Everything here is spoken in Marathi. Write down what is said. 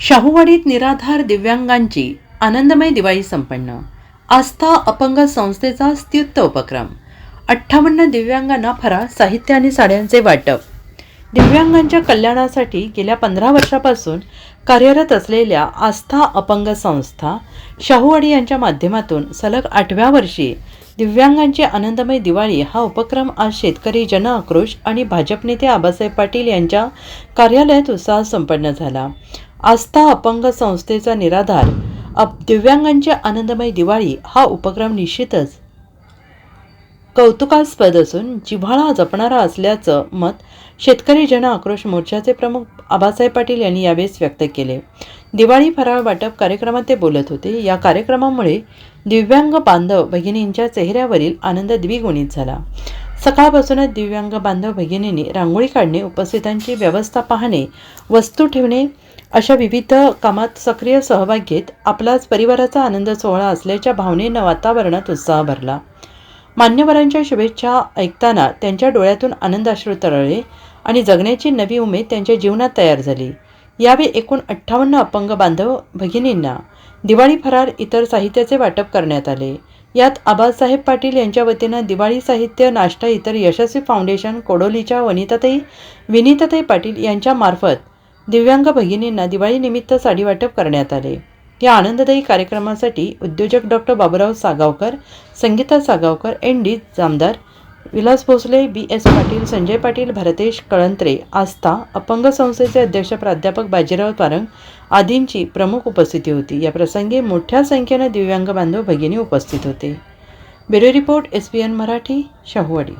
शाहूवाडीत निराधार दिव्यांगांची आनंदमय दिवाळी संपन्न. आस्था अपंग संस्थेचा स्तुत्य उपक्रम. अठ्ठावन्न दिव्यांगांना फरा साहित्य आणि साड्यांचे वाटप. दिव्यांगांच्या कल्याणासाठी गेल्या पंधरा वर्षापासून कार्यरत असलेल्या आस्था अपंग संस्था शाहूवाडी यांच्या माध्यमातून सलग आठव्या वर्षी दिव्यांगांची आनंदमय दिवाळी हा उपक्रम आज शेतकरी जन आक्रोश आणि भाजप नेते आबासाहेब पाटील यांच्या कार्यालयात उत्साहात संपन्न झाला. आस्था अपंग संस्थेचा निराधार अप दिव्यांगांची आनंदमय दिवाळी हा उपक्रम निश्चितच कौतुकास्पद असून जिव्हाळा जपणारा असल्याचं मत शेतकरी जन आक्रोश मोर्चाचे प्रमुख आबासाहेब पाटील यांनी यावेळेस व्यक्त केले. दिवाळी फराळ वाटप कार्यक्रमात ते बोलत होते. या कार्यक्रमामुळे दिव्यांग बांधव भगिनींच्या चेहऱ्यावरील आनंद द्विगुणित झाला. सकाळपासूनच दिव्यांग बांधव भगिनींनी रांगोळी काढणे उपस्थितांची व्यवस्था पाहणे वस्तू ठेवणे अशा विविध कामात सक्रिय सहभाग घेत आपलाच परिवाराचा आनंद सोहळा असल्याच्या भावनेनं वातावरणात उत्साह भरला. मान्यवरांच्या शुभेच्छा ऐकताना त्यांच्या डोळ्यातून आनंदाश्रू तरळले आणि जगण्याची नवी उमेद त्यांच्या जीवनात तयार झाली. यावेळी एकूण अठ्ठावन्न अपंग बांधव भगिनींना दिवाळी फरार इतर साहित्याचे वाटप करण्यात आले. यात आबासाहेब पाटील यांच्या वतीनं दिवाळी साहित्य नाश्ता इतर यशस्वी फाउंडेशन कोडोलीच्या वनिताताई विनीताताई पाटील यांच्यामार्फत दिव्यांग भगिनींना दिवाळीनिमित्त साडी वाटप करण्यात आले. या आनंददायी कार्यक्रमासाठी उद्योजक doctor Baburao Sagavkar Sangeeta Sagavkar N D Jamdar Vilas Bhosale B S Patil Sanjay Patil Bharatesh Kalantre आस्था अपंग संस्थेचे अध्यक्ष प्राध्यापक बाजीराव पारंग आदींची प्रमुख उपस्थिती होती. या प्रसंगी मोठ्या संख्येनं दिव्यांग बांधव भगिनी उपस्थित होते. Bureau report S P N Marathi Shahuwadi.